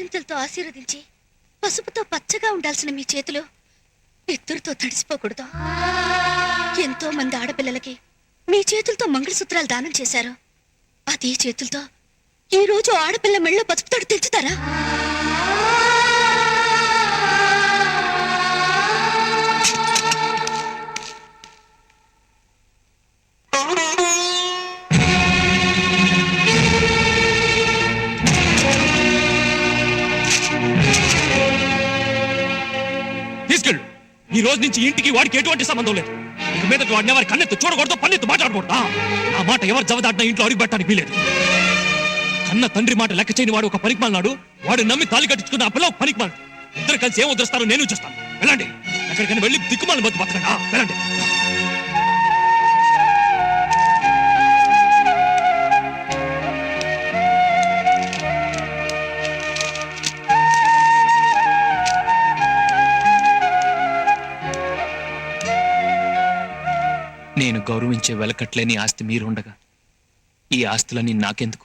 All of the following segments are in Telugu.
కుంకుమతో ఆశీర్వదించి పసుపుతో పచ్చగా ఉండాల్సిన మీ చేతులు ఎత్తురుతో తడిసిపోకూడదు. ఎంతో మంది ఆడపిల్లలకి మీ చేతులతో మంగళసూత్రాలు దానం చేశారు. అదే చేతులతో ఈ రోజు ఆడపిల్ల మెళ్ళో పసుపు తడి ఈ రోజు నుంచి ఇంటికి వాడికి ఎటువంటి సంబంధం లేదు. ఇక మీద వాడిని ఎవరి కన్నెత్తు చూడకూడదు పన్నెత్తు మాట్లాడకూడదా? ఆ, నా మాట ఎవరు జవదాడినా ఇంట్లో అడుగు పెట్టడానికి వీలేదు కన్న తండ్రి మాట లెక్క చేయని వాడు ఒక పనికిమాలినాడు వాడు నమ్మి తాలి కట్టించుకున్న ఆ పిల్ల పనికిమాలి. ఇద్దరు కలిసి ఏం వదిలేస్తారో నేను చూస్తాను. వెళ్ళండి. ఎక్కడికైనా వెళ్ళి దిక్కుమాలి బతు బతకండి వెళ్ళండి. వెలకట్లేని ఆస్తి మీరుండగా ఈ ఆస్తులన్నీ నాకెందుకు?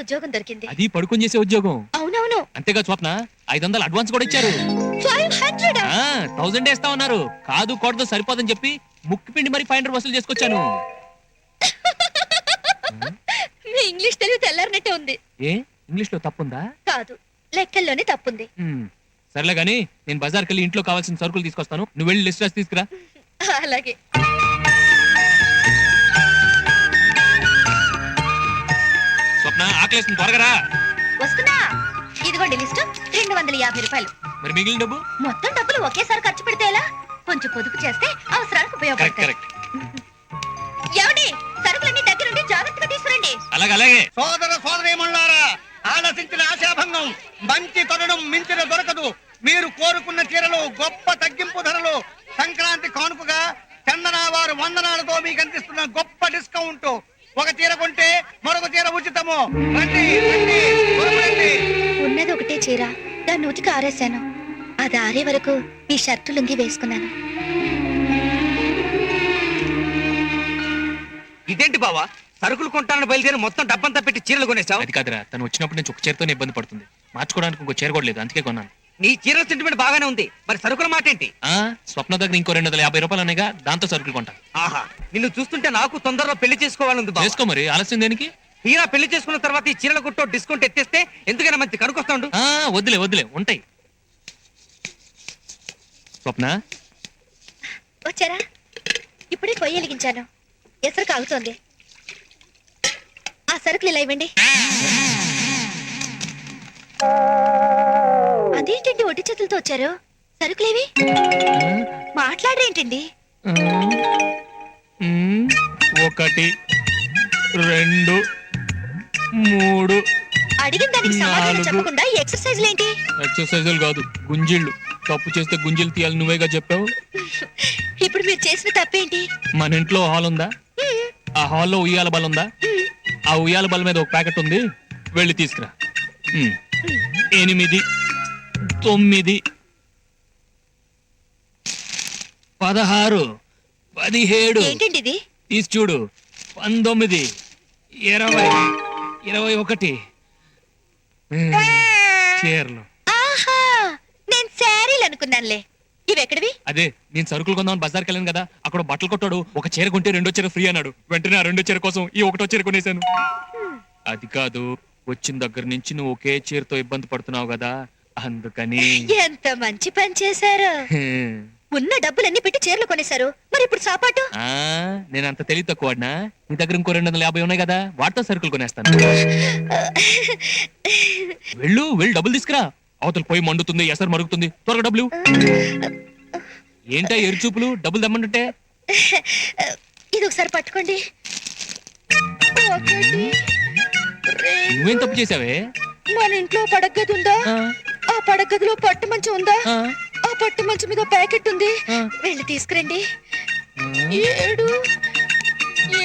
ఉద్యోగం దొరికింది. అది పడుకొని చేసే ఉద్యోగం. అవునవును. అంతేగా స్వప్న ఐదు వందలు అడ్వాన్స్ కూడా ఇచ్చారు. ఫైవ్ హండ్రెడ్ థౌజండ్ వేస్తా ఉన్నారు. కాదు కూడదు సరిపోదని చెప్పి ముక్కు పిండి మరి ఫైవ్ హండ్రెడ్ వసూలు చేసుకొచ్చాను. మీ ఇంగ్లీష్ తెలివి తెల్లారినట్టే ఉంది. ఏ? ఇంగ్లీష్లో తప్పుందా? కాదు లెక్కల్లోనే తప్పుంది. సర్లే గానీ నేను బజార్కి వెళ్ళి ఇంట్లో కావాల్సిన సరుకులు తీసుకొస్తాను. నువ్వు వెళ్ళి లిస్ట్ రాసి తీసుకురా. అలాగే. స్వప్న ఆకలేస్తుంది త్వరగా రా. వస్తున్నా. ఇదిగోండి లిస్టు రెండు వందల యాభై రూపాయలు. మరి మిగిలిన డబ్బు? మొత్తం డబ్బులు ఒకేసారి ఖర్చు పెడితే ఎలా? కొంచెం పొదుపు చేస్తే అవసరానికి కరెక్ట్ ఉపయోగపడతాయి. కరెక్ట్ ఏమండి సరుకులన్నీ దగ్గరుండి జాగ్రత్తగా తీసుకురండి. అలాగే అలాగే. సోదర సోదరీమణులారా ఆలసించిన ఆశాభంగం మంచి తరుణం మించిన దొరకదు. మీరు కోరుకున్న చీరలు గొప్ప తగ్గింపు ధరలు సంక్రాంతి కానుకగా చందన వారు వందనాలతో మీకు అందిస్తున్న గొప్ప డిస్కౌంట్. ఒక చీర కొంటే మరొక చీర ఉచితము. రండి రండి ఉన్నది ఒకటే చీర. దాన్ని ఉతికి ఆరేశాను. అది ఆరే వరకు ఈ షర్టు లుంగి వేసుకున్నాను. ఇదేంటి బావా? సరుకులు కొంటానని బయలుదేరి మొత్తం డబ్బంతా పెట్టి చీరలు కొనేసావు అది కాదురా తను వచ్చినప్పుడు నుంచి ఒక చీరతోనే ఇబ్బంది పడుతుంది. మార్చుకోవడానికి ఇంకో చీర కూడా లేదు అందుకే కొన్నాను. నీ చీరల సెంటిమెంట్ బాగానే ఉంది. మరి సరుకుల మాట ఏంటి ఆ స్వప్న దగ్గర ఇంకో రెండు వందల యాభై రూపాయలు ఉన్నాయిగా దాంతో సరుకులు కొంటా. ఆహా నిన్ను చూస్తుంటే నాకు తొందరలో పెళ్ళి చేసుకోవాలని బావ. చేసుకో మరి ఆలస్యం దేనికి? తీరా పెళ్ళి చేసుకున్న తర్వాత ఈ చీరల కొట్టో డిస్కౌంట్ ఎత్తేస్తే ఎందుకైనా మంచి కనుకొస్తాడు? ఆ వద్దులే వద్దులే ఉంటాయి. స్వప్న? వచ్చారా? ఇప్పుడే పొయ్యి వెలిగించాను. ఎసరు కాగుతోంది. ఆ సరుకులు ఇలా ఇవ్వండి. అదేంటండి ఒట్టి చేతులతో వచ్చారు? సరుకులేవి? మాట్లాడరేంటండి? ఒకటి రెండు మూడు అడిగిన దానికి సమాధానం. చెప్పకుండా ఎక్సర్సైజ్లు ఏంటి ఎక్సర్సైజులు కాదు గుంజిళ్ళు. తప్పు చేస్తే గుంజిలు తీయాలి నువ్వేగా చెప్పావు? ఇప్పుడు మీరు చేసిన తప్పేంటి? మన ఇంట్లో హాల్ ఉందా? ఆ హాల్లో ఉయ్యాల బల్ ఉందా? ఆ ఉయ్యాల బల్ మీద ఒక ప్యాకెట్ ఉంది. వెళ్ళి తీసుకురా. ఎనిమిది తొమ్మిది. పదహారు. పదిహేడు. ఏంటండి తీసి చూడు. పంతొమ్మిది. ఇరవై. ఇరవై ఒకటి. చీరలు. ఆహా! నేను శారీలు అనుకున్నానులే. ఇవి ఎక్కడివి అదే నేను సరుకులు కొందామని బజార్కి వెళ్ళాను కదా అక్కడ బట్టలు కొట్టాడు ఒక చీర కొంటే రెండో చీర ఫ్రీ అన్నాడు. వెంటనే ఆ రెండో చీర కోసం ఈ ఒకటో చీర కొనేశాను. అది కాదు వచ్చిన దగ్గర నుంచి నువ్వు ఒకే చీరతో ఇబ్బంది పడుతున్నావు కదా అందుకని ఎంత మంచి పని చేశారు. ఉన్న డబ్బులన్నీ పెట్టి చీరలు కొనేశారు. మరి ఇప్పుడు సాపాటు? ఆ నేను అంత తెలివి తక్కువ నీ దగ్గర ఇంకో రెండు వందల యాభై ఉన్నాయి కదా వాటితో సరుకులు కొనేస్తాను. వెళ్ళు వెళ్ళి డబ్బులు తీసుకురా. అవతల పోయి మండుతుంది ఎసరు మరుగుతుంది. త్వరగా డబ్బులు ఏంటా ఎరుచూపులు? డబ్బులు దమ్మంటుంటే ఇది ఒకసారి పట్టుకోండి. నువ్వేం తప్పు చేసావే మన ఇంట్లో ఉందా ఆ. పడగదిలో పట్టు మంచం ఉందా? ఆ, పట్టు మంచం మీద ప్యాకెట్ ఉంది. వెళ్ళి తీసుకురండి. ఏడు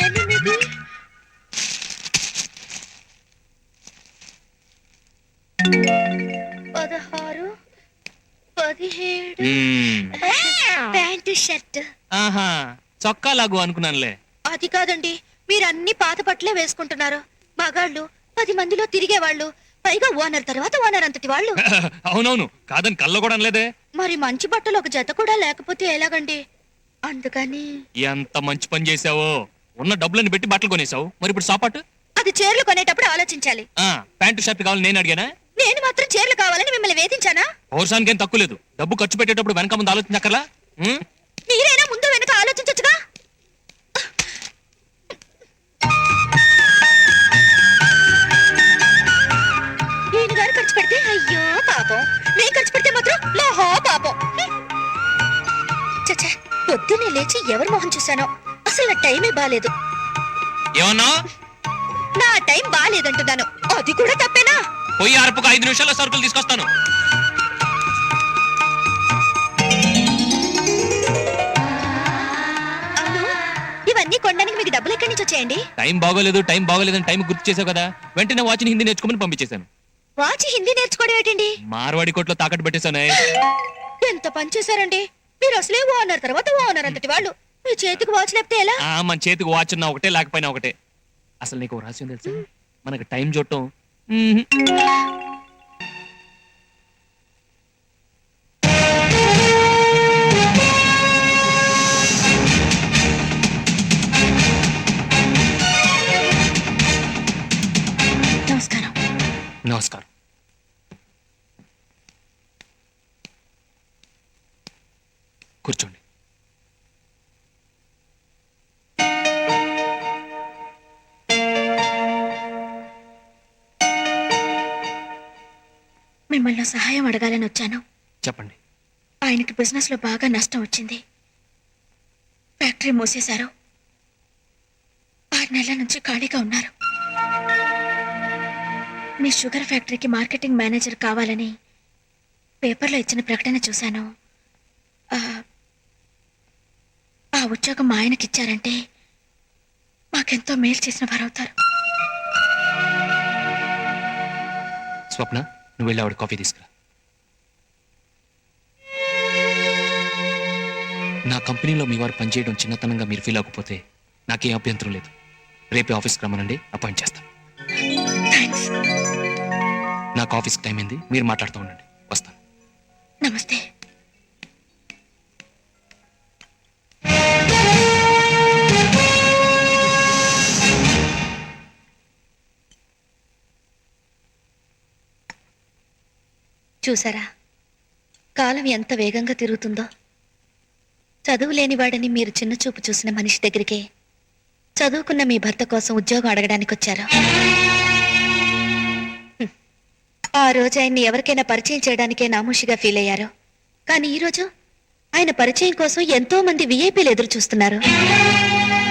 ఎనిమిది. పదహారు పదిహేడు. Pant shirt. ఆహా చొక్కా లాగు అనుకున్నానులే. అది కాదండి మీరు అన్ని పాత బట్టలే వేసుకుంటున్నారు. మగాళ్ళు పది మందిలో తిరిగేవాళ్ళు. పైగా ఓనర్ తర్వాత ఓనర్ అంతటి వాళ్ళు. అవునవును కాదని కళ్ళ కూడా అనలేదే. మరి మంచి బట్టలు ఒక జత కూడా లేకపోతే ఎలాగండి? అందుకని. ఎంత మంచి పని చేసావో ఉన్న డబ్బులను పెట్టి బట్టలు కొనేసావు మరి ఇప్పుడు సాపాటు? అది చీరలు కొనేటప్పుడు ఆలోచించాలి. ఆ ప్యాంటు షర్ట్ కావాలి నేను అడిగానా? నేను మాత్రం చీరలు కావాలని మిమ్మల్ని వేధించానా? పౌరుషానికి ఏం తక్కువ లేదు. డబ్బు ఖర్చు పెట్టేటప్పుడు వెనక ముందు ఆలోచించక్కర్లా? ఉమ్? మీరైనా ముందు వెనక ఆలోచించచ్చుగా? అయ్యో పాపం. నేను ఖర్చు పెడితే మాత్రం మహా పాపం. చచ్చా పొద్దున్నే లేచి ఎవరి మొహం చూశానో? అసలు నా టైమే బాలేదు. ఏమన్నా? నా టైం బాలేదంటున్నాను. అది కూడా తప్పేనా? పోయి అరపుకు ఐదు నిమిషాల్లో సరుకులు తీసుకొస్తాను. ఇవన్నీ కొనడానికి మీకు డబ్బులు ఎక్కడి నుంచి వచ్చాయండి? టైం బాగోలేదు టైం బాగోలేదని టైం గుర్తు చేసావు కదా. వెంటనే వాచ్ని హిందీ నేర్చుకోమని పంపించేశాను. వాచి హిందీ నేర్చుకోవడం ఏంటండి? మార్వాడి కోట్లో తాకట్టు పెట్టేశాను. ఎంత పని చేశారండి? మీరు అసలే ఓనర్ తర్వాత ఓనర్ అంతటి వాళ్ళు. మీ చేతికి వాచ్ లేకపోతే ఎలా? ఆ మన చేతికి వాచ్ ఉన్నా ఒకటే లేకపోయినా ఒకటే. అసలు నీకు ఓ రహస్యం తెలుసా? మనకి టైం చూడటం. మ్మ్. నమస్కారం. కూర్చోండి. మిమ్మల్ని సహాయం అడగాలని వచ్చాను. చెప్పండి. ఆయనకి బిజినెస్లో బాగా నష్టం వచ్చింది. ఫ్యాక్టరీ మూసేశారు. ఆరు నెలల నుంచి ఖాళీగా ఉన్నారు. మీ షుగర్ ఫ్యాక్టరీకి మార్కెటింగ్ మేనేజర్ కావాలని పేపర్లో ఇచ్చిన ప్రకటన చూశాను. ఆ, ఆ ఉద్యోగం మా ఆయనకి ఇచ్చారంటే మాకెంతో మేలు చేసిన వారవుతారు. స్వప్న నువ్వు వెళ్ళి ఆవిడ కాఫీ తీసుకురా. నా కంపెనీలో మీ వారు పనిచేయడం చిన్నతనంగా మీరు ఫీల్ అవ్వకపోతే నాకేం అభ్యంతరం లేదు. రేపే ఆఫీస్కి రమ్మనండి అపాయింట్ చేస్తాను. నాకు ఆఫీస్కి టైం అయింది. మీరు మాట్లాడుతూ ఉండండి. వస్తాను నమస్తే. చూసారా? కాలం ఎంత వేగంగా తిరుగుతుందో. చదువు లేనివాడని మీరు చిన్న చూపు చూసిన మనిషి దగ్గరికే చదువుకున్న మీ భర్త కోసం ఉద్యోగం అడగడానికి వచ్చారు ఆ రోజు ఆయన్ని ఎవరికైనా పరిచయం చేయడానికే నామూషిగా ఫీల్ అయ్యారు. కానీ ఈరోజు ఆయన పరిచయం కోసం ఎంతో మంది విఐపీలు ఎదురు చూస్తున్నారు.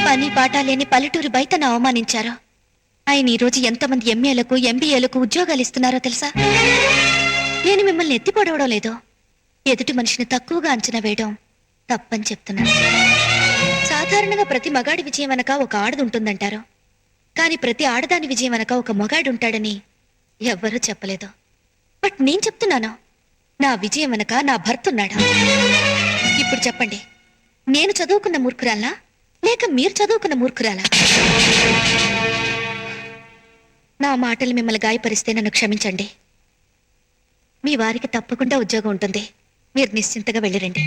పని పాట లేని పల్లెటూరు బయటను అవమానించారు. ఆయన ఈ రోజు ఎంతమంది ఎంఏలకు ఎంబీఏలకు ఉద్యోగాలు ఇస్తున్నారో తెలుసా? నేను మిమ్మల్ని ఎత్తిపడవడం లేదు. ఎదుటి మనిషిని తక్కువగా అంచనా వేయడం తప్పని చెప్తున్నాను. సాధారణంగా ప్రతి మగాడి విజయం అనక ఒక ఆడది ఉంటుందంటారు. కానీ ప్రతి ఆడదాని విజయం అనక ఒక మగాడు ఉంటాడని ఎవ్వరూ చెప్పలేదు. బట్ నేను చెప్తున్నాను నా విజయం వెనక నా భర్త ఉన్నాడా? ఇప్పుడు చెప్పండి నేను చదువుకున్న మూర్ఖురాలా లేక మీరు చదువుకున్న మూర్ఖురాలా? నా మాటలు మిమ్మల్ని గాయపరిస్తే నన్ను క్షమించండి. మీ వారికి తప్పకుండా ఉద్యోగం ఉంటుంది. మీరు నిశ్చింతగా వెళ్ళిరండి.